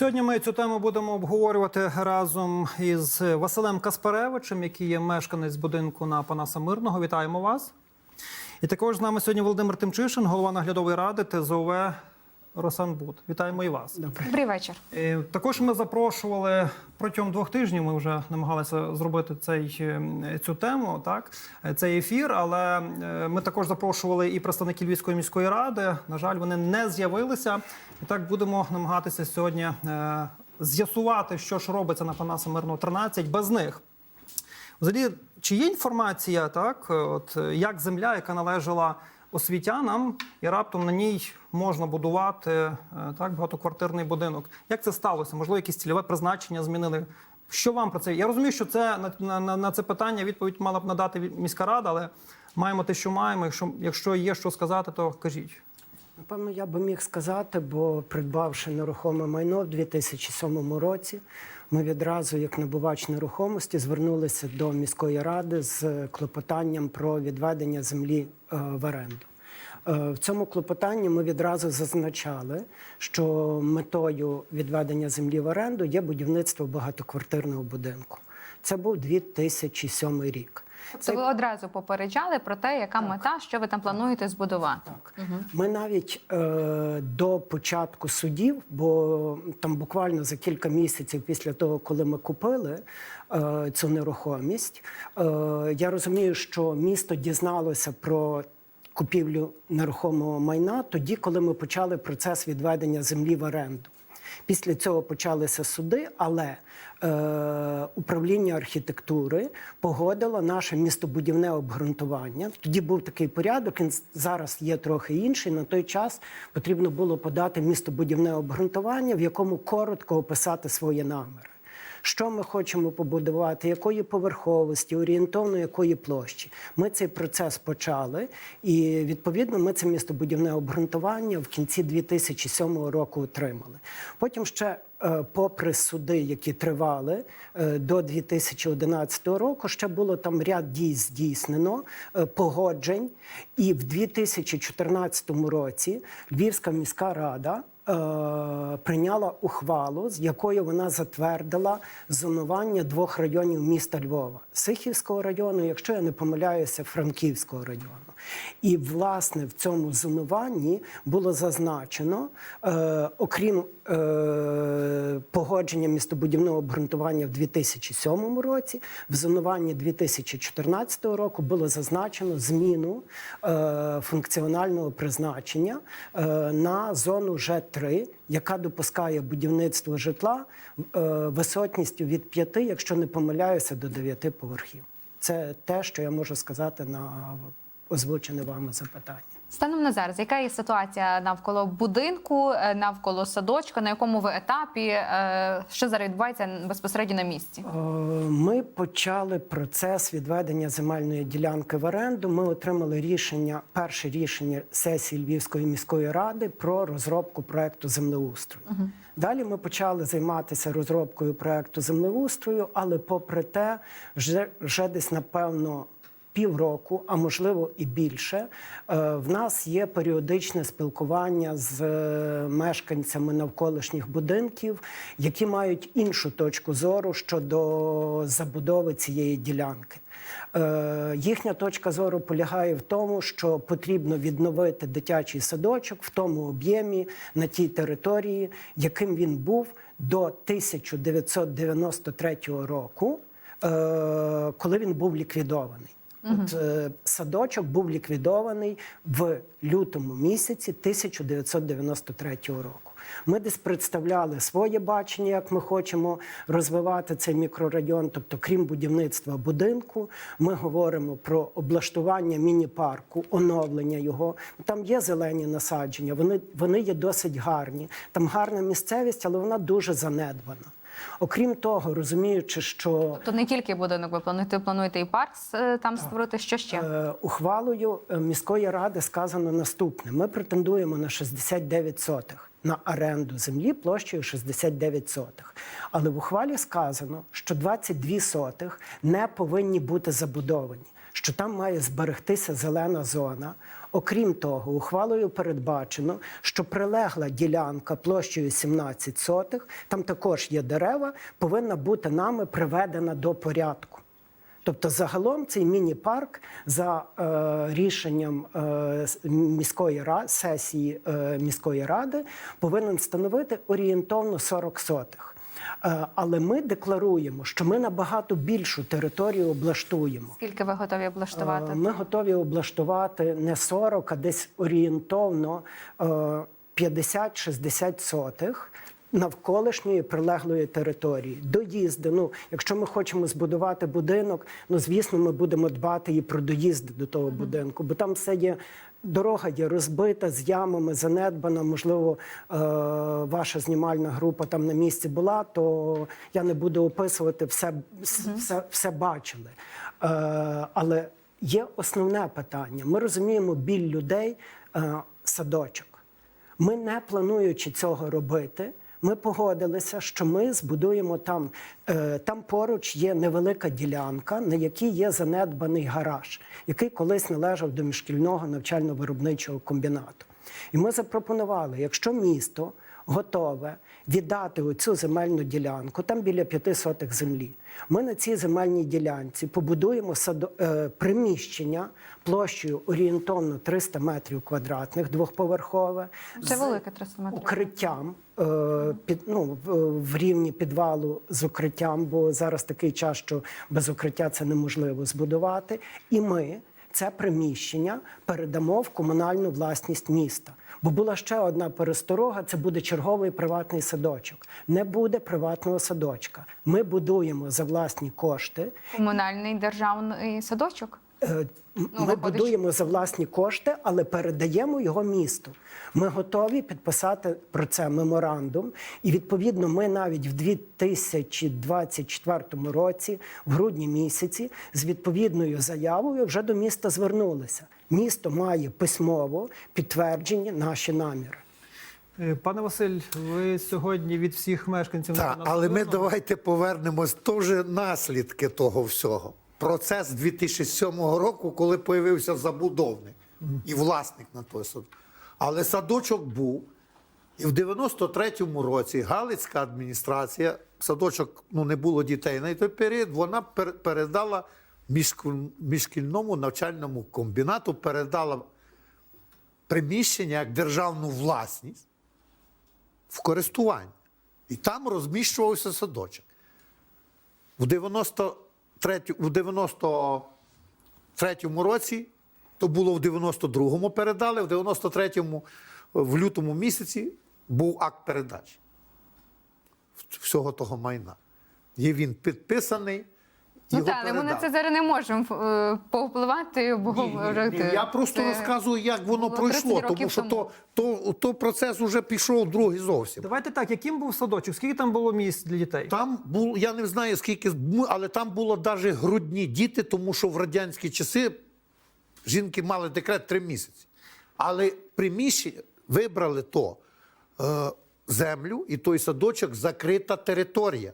Сьогодні ми цю тему будемо обговорювати разом із Василем Каспаревичем, який є мешканець будинку на Панаса Мирного. Вітаємо вас. І також з нами сьогодні Володимир Тимчишин, голова наглядової ради ТЗОВ Росанбуд. Вітаємо і вас. Добре. Добрий вечір. Е, Також ми запрошували протягом двох тижнів. Ми вже намагалися зробити цей е, цю тему, так е, цей ефір. Але ми також запрошували і представників Львівської міської ради. На жаль, вони не з'явилися. І так будемо намагатися сьогодні з'ясувати, що ж робиться на Панаса Мирного 13 без них. Взагалі, чи є інформація, так, от як земля, яка належала освітянам, і раптом на ній можна будувати е, так, багатоквартирний будинок? Як це сталося? Можливо, якісь цільове призначення змінили? Що вам про це? Я розумію, що це на, на, на це питання відповідь мала б надати міська рада, але маємо те, що маємо. Якщо, якщо є що сказати, то кажіть. Напевно, я би міг сказати, бо придбавши нерухоме майно в 2007 році, ми відразу, як набувач нерухомості, звернулися до міської ради з клопотанням про відведення землі е, в оренду. Е, В цьому клопотанні ми відразу зазначали, що метою відведення землі в оренду є будівництво багатоквартирного будинку. Це був 2007 рік. Тобто ви одразу попереджали про те, яка мета, що ви там плануєте збудувати. Так. Ми навіть е, до початку судів, бо там буквально за кілька місяців після того, коли ми купили е, цю нерухомість, е, я розумію, що місто дізналося про. Купівлю нерухомого майна тоді, коли ми почали процес відведення землі в оренду. Після цього почалися суди, але е, управління архітектури погодило наше містобудівне обґрунтування. Тоді був такий порядок. Він зараз є трохи інший. На той час потрібно було подати містобудівне обґрунтування, в якому коротко описати свої наміри. Що ми хочемо побудувати, якої поверховості, орієнтовно якої площі. Ми цей процес почали, і відповідно ми це містобудівне обґрунтування в кінці 2007 року отримали. Потім ще. е, Попри суди, які тривали е, до 2011 року, ще було там ряд дій здійснено, е, погоджень. І в 2014 році Львівська міська рада прийняла ухвалу, з якою вона затвердила зонування двох районів міста Львова Сихівського району, якщо я не помиляюся, Франківського району. І власне в цьому зонуванні було зазначено, е, окрім е, погодження містобудівного обґрунтування в 2007 році, в зонуванні 2014 року було зазначено зміну е, функціонального призначення е, на зону Ж3, яка допускає будівництво житла е, висотністю від 5, якщо не помиляюся, до 9 поверхів. Це те, що я можу сказати на озвучене вами запитання. Станом на зараз, яка є ситуація навколо будинку, е, навколо садочка, на якому ви етапі, е, що зараз відбувається безпосередньо на місці? Е, Ми почали процес відведення земельної ділянки в оренду. Ми отримали рішення, перше рішення сесії Львівської міської ради про розробку проекту землеустрою. Далі ми почали займатися розробкою проекту землеустрою, але попри те, вже, вже десь напевно. Півроку, а можливо і більше, е, в нас є періодичне спілкування з е, мешканцями навколишніх будинків, які мають іншу точку зору щодо забудови цієї ділянки. Е, Їхня точка зору полягає в тому, що потрібно відновити дитячий садочок в тому об'ємі на тій території, яким він був до 1993 року, коли він був ліквідований. От, е, садочок був ліквідований в лютому місяці 1993 року. Ми десь представляли своє бачення, як ми хочемо розвивати цей мікрорайон. Тобто, крім будівництва будинку, ми говоримо про облаштування міні-парку, оновлення його. Там є зелені насадження, вони, вони є досить гарні. Там гарна місцевість, але вона дуже занедбана. Окрім того, розуміючи, що Тобто не тільки будинок, ви плануєте, плануєте і парк е, там створити, що ще? Е, Ухвалою е, міської ради сказано наступне: ми претендуємо на 69 сотих на оренду землі площею 69 сотих. Але в ухвалі сказано, що 22 сотих не повинні бути забудовані. Що там має зберегтися зелена зона. Окрім того, ухвалою передбачено, що прилегла ділянка площею 17 сотих, там також є дерева, повинна бути нами приведена до порядку. Тобто, загалом цей міні-парк за е, рішенням е, міської ради, сесії е, міської ради повинен становити орієнтовно 40 сотих. Е, але ми декларуємо, що ми набагато більшу територію облаштуємо. Скільки ви готові облаштувати? Е, Ми готові облаштувати не 40, а десь орієнтовно е, 50-60 сотих. Навколишньої прилеглої території доїзди. Ну, якщо ми хочемо збудувати будинок, ну звісно, ми будемо дбати і про доїзди до того будинку, бо там все є. Дорога є розбита з ямами, занедбана. Можливо, е, ваша знімальна група там на місці була, то я не буду описувати все, все, все бачили. Е, але є основне питання. Ми розуміємо біль людей е, садочок. Ми, не плануючи цього робити, ми погодилися, що ми збудуємо там. Е, там поруч є невелика ділянка, на якій є занедбаний гараж, який колись належав до міжшкільного навчально-виробничого комбінату. І ми запропонували, якщо місто готове віддати оцю земельну ділянку, там біля п'яти сотих землі. Ми на цій земельній ділянці побудуємо садо, е, приміщення площею орієнтовно 300 метрів квадратних, двохповерхове. Це з велике 300 метрів. Укриттям е, під, ну, в, в рівні підвалу з укриттям, бо зараз такий час, що без укриття це неможливо збудувати. І ми це приміщення передамо в комунальну власність міста. Бо була ще одна пересторога: це буде черговий приватний садочок. Не буде приватного садочка. Ми будуємо за власні кошти. Комунальний державний садочок. Е, м- Ми Ну, будуємо за власні кошти, але передаємо його місту. Ми готові підписати про це меморандум. І відповідно, ми навіть в 2024 році, в грудні місяці, з відповідною заявою вже до міста звернулися. Місто має письмово підтверджені наші наміри. Е, Пане Василь, ви сьогодні від всіх мешканців Так, але ми давайте повернемось. То наслідки того всього. Процес 2007 року, коли появився забудовник і власник на той сад. Але садочок був. І в 93-му році Галицька адміністрація, садочок ну, не було дітей на той період, вона пер- передала міжшкільному навчальному комбінату, передала приміщення як державну власність в користування. І там розміщувався садочок. У 93, у 93-му році, то було в 92-му передали, в 93-му, в лютому місяці, був акт передачі всього того майна. І він підписаний. Ну так, але ми на це зараз не можемо е, повпливати і Ні, обговорити. ні, ні. Я просто Це розказую, як воно пройшло, тому що тому. то, то, то процес вже пішов другий зовсім. Давайте так, яким був садочок? Скільки там було місць для дітей? Там було, я не знаю скільки, але там було навіть грудні діти, тому що в радянські часи жінки мали декрет три місяці. Але приміщення вибрали то е, землю і той садочок закрита територія.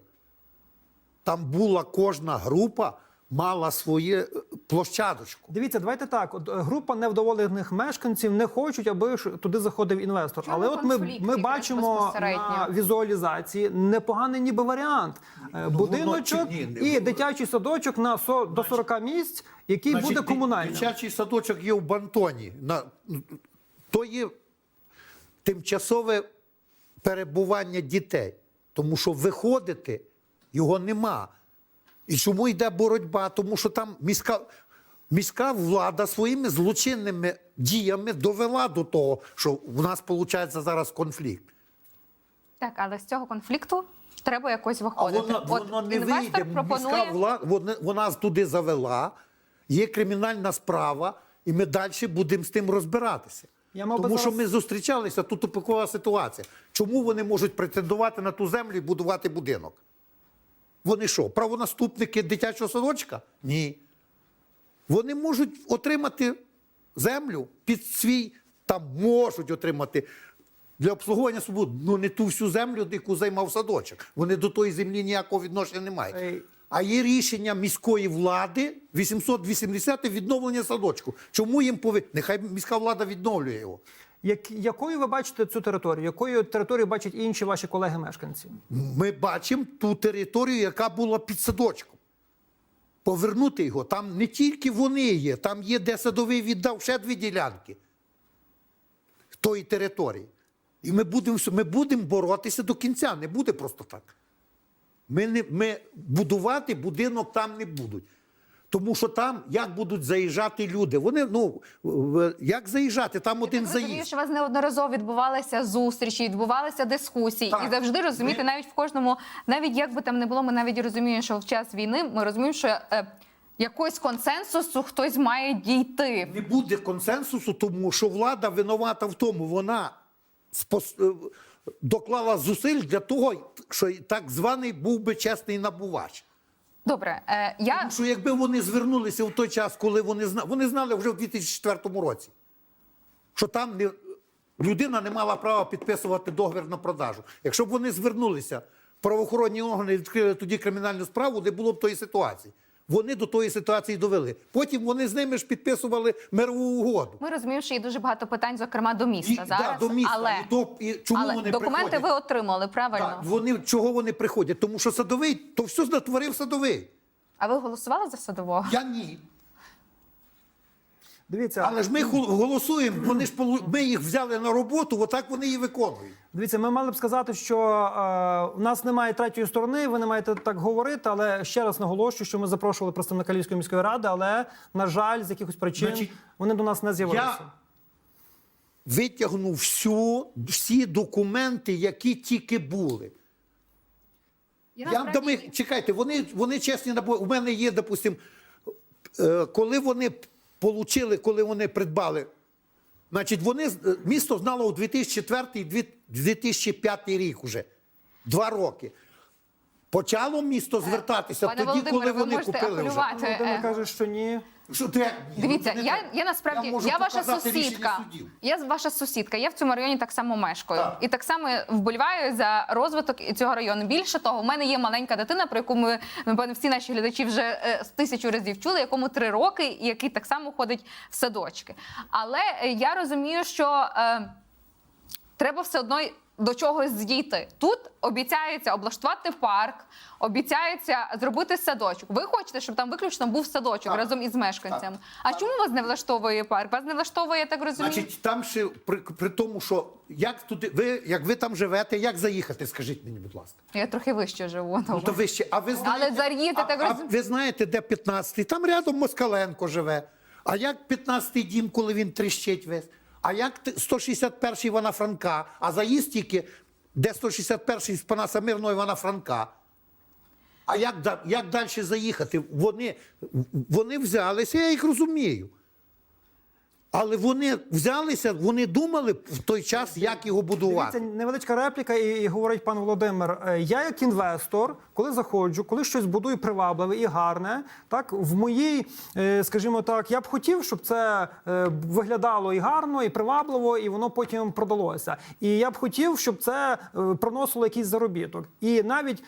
Там була кожна група, мала своє е, площадочку. Дивіться, давайте так. От е, група невдоволених мешканців не хочуть, аби туди заходив інвестор. Чому Але от ми, ми бачимо на візуалізації непоганий ніби варіант. Е, Будиночок Ну, чи ні, не і дитячий садочок на со- до 40 місць, який буде Значить, комунальним. Дитячий садочок є в Бантоні. На, то є тимчасове перебування дітей, тому що виходити його нема. І чому йде боротьба? Тому що там міська, міська влада своїми злочинними діями довела до того, що в нас виходить зараз конфлікт. Так, але з цього конфлікту треба якось А виходити. воно, От не вийде. пропонує Міська влада вона, вона туди завела, є кримінальна справа, і ми далі будемо з тим розбиратися. Я мав Тому що ми зустрічалися, тут тупикова ситуація. Чому вони можуть претендувати на ту землю і будувати будинок? Вони що, правонаступники дитячого садочка? Ні. Вони можуть отримати землю під свій, там можуть отримати для обслуговування свободи, ну не ту всю землю, яку займав садочок. Вони до тої землі ніякого відношення не мають. А є рішення міської влади 880 відновлення садочку. Чому їм пови... Нехай міська влада відновлює його. Як, якою ви бачите цю територію? Якою територію бачать інші ваші колеги-мешканці? Ми бачимо ту територію, яка була під садочком. Повернути його. Там не тільки вони є, там є, де садовий віддав ще дві ділянки тої території. І ми будемо ми будемо боротися до кінця, не буде просто так. Ми, не, ми будувати будинок там не будуть. Тому що там як будуть заїжджати люди? Вони, ну, як заїжджати? Там один Я розумію, заїзд. що у вас неодноразово відбувалися зустрічі, відбувалися дискусії, Так. і завжди розумієте, Ми- навіть в кожному, навіть як би там не було, ми навіть розуміємо, що в час війни ми розуміємо, що е, якогось консенсусу хтось має дійти. Не буде консенсусу, тому що влада винувата в тому, вона спос- е, доклала зусиль для того, що так званий був би чесний набувач. Добре, е, я Тому що якби вони звернулися в той час, коли вони знали, вони знали вже в 2004 році, що там не, людина не мала права підписувати договір на продажу. Якщо б вони звернулися, правоохоронні органи відкрили тоді кримінальну справу, не було б тої ситуації. Вони до тої ситуації довели. Потім вони з ними ж підписували мирову угоду. ми розуміємо, що є дуже багато питань, зокрема до міста І, зараз. да, до міста. Але, і то, і чому але вони документи приходять? ви отримали, правильно? Так, вони, чого вони приходять? Тому що садовий, то все натворив садовий. А ви голосували за садового? Я ні. Дивіться, Але ж ми голосуємо, вони ж ми їх взяли на роботу, отак вони її виконують. Дивіться, ми мали б сказати, що е, у нас немає третьої сторони. Ви не маєте так говорити, але ще раз наголошую, що ми запрошували представника Львівської міської ради, але на жаль, з якихось причин Значить, вони до нас не з'явилися. Я витягнув всю, всі документи, які тільки були. Я Я вам дам, чекайте, вони, вони чесні набу- У мене є, допустим, е, коли вони получили, коли вони придбали, значить, вони е, місто знало у 2004-2005 рік уже. Два роки. Почало місто звертатися Пане тоді, коли ви вони можете купили вже. апелювати. Володимир Е, каже, що ні. Що ти, Дивіться, Ну, я, я насправді я, я, ваша сусідка. Я ваша сусідка. Я в цьому районі так само мешкаю. Так. І так само вболіваю за розвиток цього району. Більше того, в мене є маленька дитина, про яку ми напевно всі наші глядачі вже е, тисячу разів чули, якому три роки, і який так само ходить в садочки. Але е, я розумію, що. Е, треба все одно до чогось дійти. Тут обіцяється облаштувати парк, обіцяється зробити садочок. Ви хочете, щоб там виключно був садочок Так. разом із мешканцями. А чому вас не влаштовує парк? Вас не влаштовує, я так розумію. Значить, там ще при, при тому, що як туди, ви, як ви там живете, як заїхати, скажіть мені, будь ласка. Я трохи вище живу. Ну, то ви ще, а ви знаєте, я а, так а розумію. ви знаєте, де 15-й? Там рядом Москаленко живе. А як 15-й дім, коли він тріщить весь? А як 161-й Івана Франка? А заїзд тільки, де 161-й з Панаса Мирного Івана Франка? А як, як далі заїхати? Вони, вони взялися, я їх розумію. Але вони взялися, вони думали в той час, як його будувати. Дивіться, невеличка репліка, і, і говорить пан Володимир. е, Я, як інвестор, коли заходжу, коли щось будую привабливе і гарне, так в моїй, е, скажімо так, я б хотів, щоб це е, виглядало і гарно, і привабливо, і воно потім продалося. І я б хотів, щоб це приносило якийсь заробіток. І навіть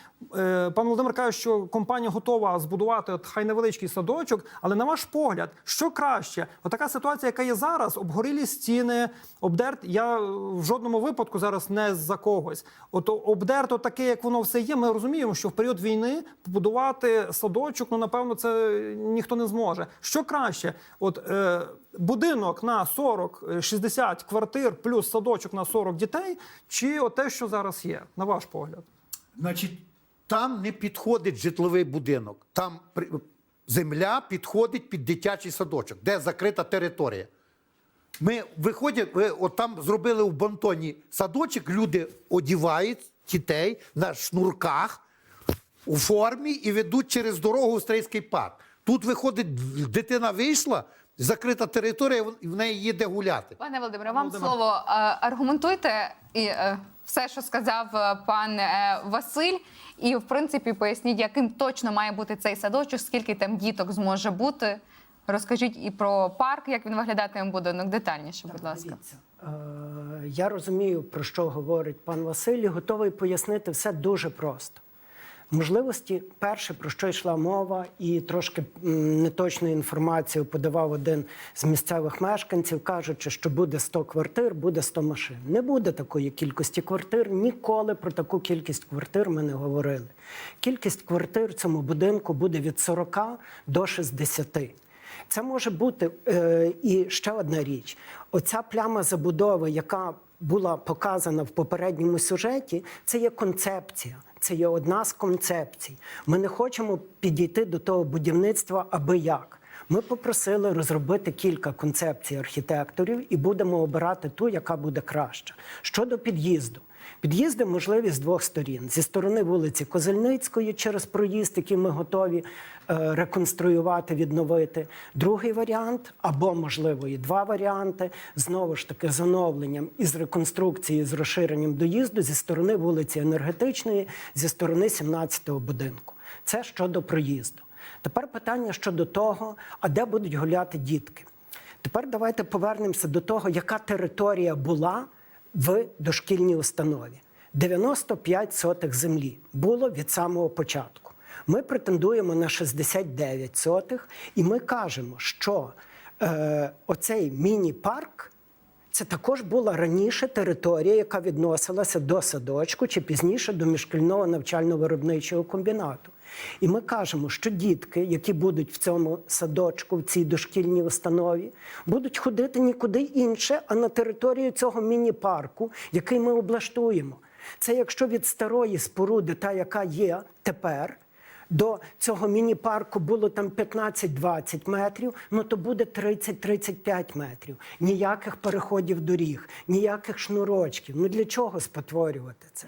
пан Володимир каже, що компанія готова збудувати от, хай невеличкий садочок, але на ваш погляд, що краще? Отака ситуація, яка є зараз, обгорілі стіни, обдерт. Я е, в жодному випадку зараз не за когось. От обдерто таке, як воно все є. Ми розуміємо, що в період війни побудувати садочок, ну напевно, це ніхто не зможе. Що краще? От е, будинок на 40-60 квартир плюс садочок на 40 дітей, чи от те, що зараз є, на ваш погляд? Значить, там не підходить житловий будинок. Там земля підходить під дитячий садочок, де закрита територія. Ми виходять, ви, от там зробили в бонтоні садочок, люди одівають дітей на шнурках у формі і ведуть через дорогу в Стрийський парк. Тут виходить, дитина вийшла, закрита територія, в неї є де гуляти. Пане Володимире, вам Володимир. слово. Е, Аргументуйте і е, все, що сказав е, пан Василь, і в принципі поясніть, яким точно має бути цей садочок, скільки там діток зможе бути. Розкажіть і про парк, як він виглядатиме будинок детальніше, будь ласка. Е, я розумію, про що говорить пан Василь, і готовий пояснити все дуже просто. Можливості, перше, про що йшла мова, і трошки неточну інформацію подавав один з місцевих мешканців, кажучи, що буде 100 квартир, буде 100 машин. Не буде такої кількості квартир. Ніколи про таку кількість квартир ми не говорили. Кількість квартир в цьому будинку буде від 40 до 60. Це може бути е, і ще одна річ: оця пляма забудови, яка була показана в попередньому сюжеті, це є концепція. Це є одна з концепцій. Ми не хочемо підійти до того будівництва аби як. Ми попросили розробити кілька концепцій архітекторів і будемо обирати ту, яка буде краща. Щодо під'їзду. Під'їзди можливі з двох сторін: зі сторони вулиці Козельницької через проїзд, який ми готові е, реконструювати, відновити. Другий варіант, або можливо і два варіанти, знову ж таки з оновленням і з реконструкцією, з розширенням доїзду зі сторони вулиці Енергетичної, зі сторони 17-го будинку. Це щодо проїзду. Тепер питання щодо того, а де будуть гуляти дітки. Тепер давайте повернемося до того, яка територія була в дошкільній установі. 95 сотих землі було від самого початку. Ми претендуємо на 69 сотих, і ми кажемо, що е, оцей міні-парк це також була раніше територія, яка відносилася до садочку чи пізніше до міжшкільного навчально-виробничого комбінату. І ми кажемо, що дітки, які будуть в цьому садочку, в цій дошкільній установі, будуть ходити нікуди інше, а на територію цього міні-парку, який ми облаштуємо. Це якщо від старої споруди, та яка є тепер, до цього міні-парку було там 15-20 метрів, ну то буде 30-35 метрів. Ніяких переходів доріг, ніяких шнурочків. Ну для чого спотворювати це?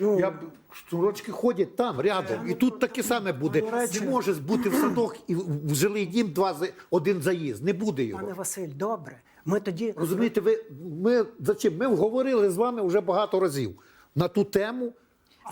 Ну, Я шнурочки ходять там рядом, і тут таке саме буде. Не може бути в садок і в жилий дім два за- один заїзд. Не буде його. пане Василь, добре. Ми тоді Розумієте, ви ми за чим? Ми говорили з вами вже багато разів на ту тему.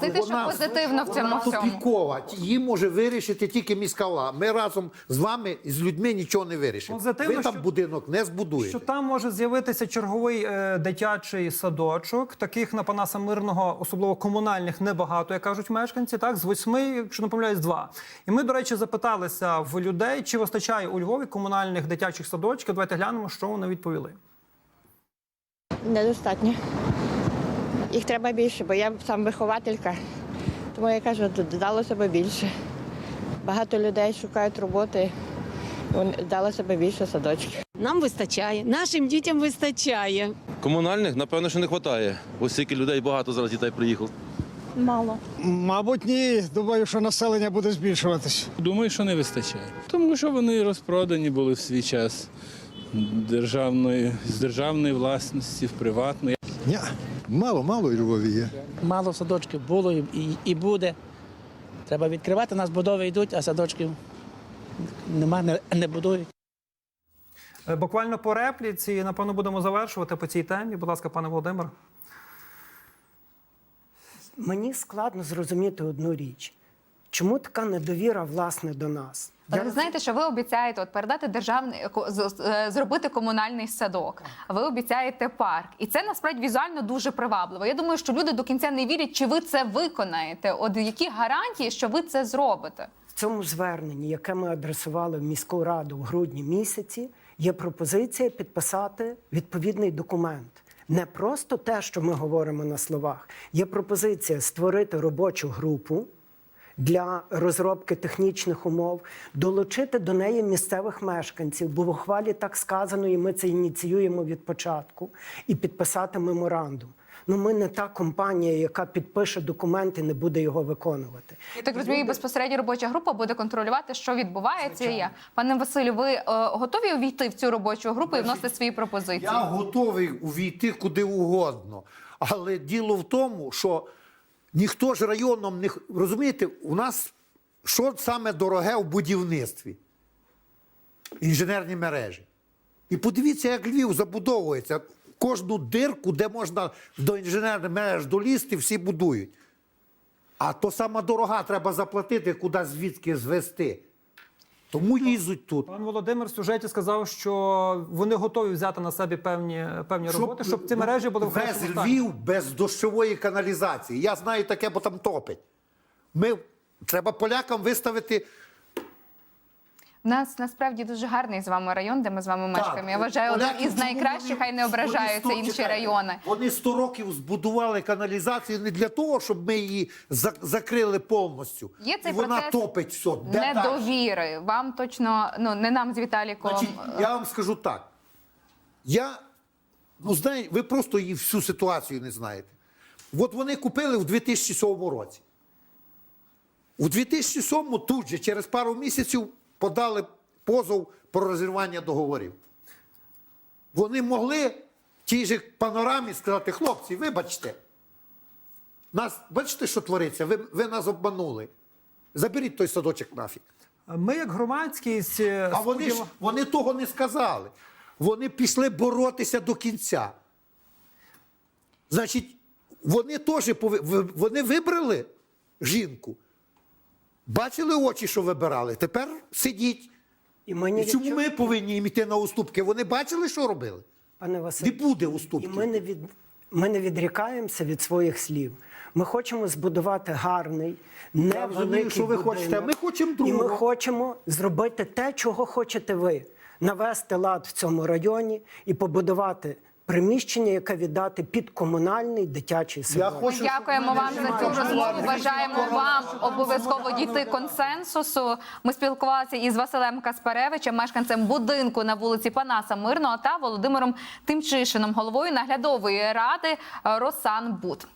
Це те, що позитивно в цьому вона всьому. тупікова. Її може вирішити тільки міська влада. Ми разом з вами і з людьми нічого не вирішимо. Позитивно, ви там що- будинок не збудуєте. Що там може з'явитися черговий е, дитячий садочок. Таких на Панаса Мирного, особливо комунальних, небагато, як кажуть мешканці. Так, з восьми, якщо не помиляюсь, два. І ми, до речі, запиталися в людей, чи вистачає у Львові комунальних дитячих садочків. Давайте глянемо, що вони відповіли. Недостатньо. Їх треба більше, бо я сам вихователька. Тому я кажу, додалося би більше. Багато людей шукають роботи, вон- далося більше садочків. Нам вистачає, нашим дітям вистачає. Комунальних, напевно, що не вистачає. Ось стільки людей багато зараз дітей приїхало. Мало. Мабуть, ні. Думаю, що населення буде збільшуватись. Думаю, що не вистачає. Тому що вони розпродані були в свій час державної, з державної власності в приватну. Ні, мало, мало у Львові є. Мало садочків було і, і, і буде. Треба відкривати, нас будови йдуть, а садочків нема, не, не будують. Е, Буквально по репліці, напевно, будемо завершувати по цій темі. Будь ласка, пане Володимир. мені складно зрозуміти одну річ. Чому така недовіра власне до нас? Але ви знаєте, що ви обіцяєте от передати державний е, зробити комунальний садок. Ви обіцяєте парк, і це насправді візуально дуже привабливо. Я думаю, що люди до кінця не вірять, чи ви це виконаєте. От які гарантії, що ви це зробите? В цьому зверненні, яке ми адресували в міську раду в грудні місяці, є пропозиція підписати відповідний документ. Не просто те, що ми говоримо на словах. Є пропозиція створити робочу групу для розробки технічних умов, долучити до неї місцевих мешканців, бо в ухвалі так сказано, і ми це ініціюємо від початку, і підписати меморандум. Ну, ми не та компанія, яка підпише документ і не буде його виконувати. Я так розумію, безпосередньо робоча група буде контролювати, що відбувається. і. Пане Василю, ви е, готові увійти в цю робочу групу і вносити свої пропозиції? Я готовий увійти куди угодно. Але діло в тому, що ніхто ж районом не розумієте, у нас що саме дороге в будівництві? Інженерні мережі. І подивіться, як Львів забудовується. Кожну дирку, де можна до інженерних мереж долізти, всі будують. А то сама дорога треба заплатити, куди звідки звести. Тому їздять тут. Пан Володимир в сюжеті сказав, що вони готові взяти на себе певні, певні роботи, щоб ці мережі були в без стані. Львів, без дощової каналізації. Я знаю таке, бо там топить. Ми Треба полякам виставити. У нас насправді дуже гарний з вами район, де ми з вами мешкаємо. Я вважаю, один із найкращих, хай не ображаються інші райони. Вони 100 років збудували каналізацію не для того, щоб ми її закрили повністю. Є цей І вона процес топить все. Де? Недовіри. Вам точно, ну не нам з Віталіком. Значить, я вам скажу так. Я, ну знаєте, ви просто її всю ситуацію не знаєте. От вони купили в 2007 році. У 2007 тут же, через пару місяців, подали позов про розірвання договорів. Вони могли тій же панорамі сказати, хлопці, вибачте, нас, бачите, що твориться? Ви, ви нас обманули. Заберіть той садочок нафіг. Ми, як громадськість, е, А вони ж вони того не сказали. Вони пішли боротися до кінця. Значить, вони теж ви- вони вибрали жінку. Бачили очі, що вибирали. Тепер сидіть. І ми І від чому ми повинні їм йти на уступки? Вони бачили, що робили? Пане Не Василь, буде і уступків. ми не від ми не відрікаємося від своїх слів. Ми хочемо збудувати гарний, невеликий розумію, що ви будинок. хочете, а ми хочемо І ми другого. хочемо зробити те, чого хочете ви: навести лад в цьому районі і побудувати приміщення, яке віддати під комунальний дитячий Я садок. хочу, Дякуємо вам за цю розмову. Бажаємо вам обов'язково дійти консенсусу. Ми спілкувалися із Василем Каспаревичем, мешканцем будинку на вулиці Панаса Мирного та Володимиром Тимчишином, головою наглядової ради Росанбуд.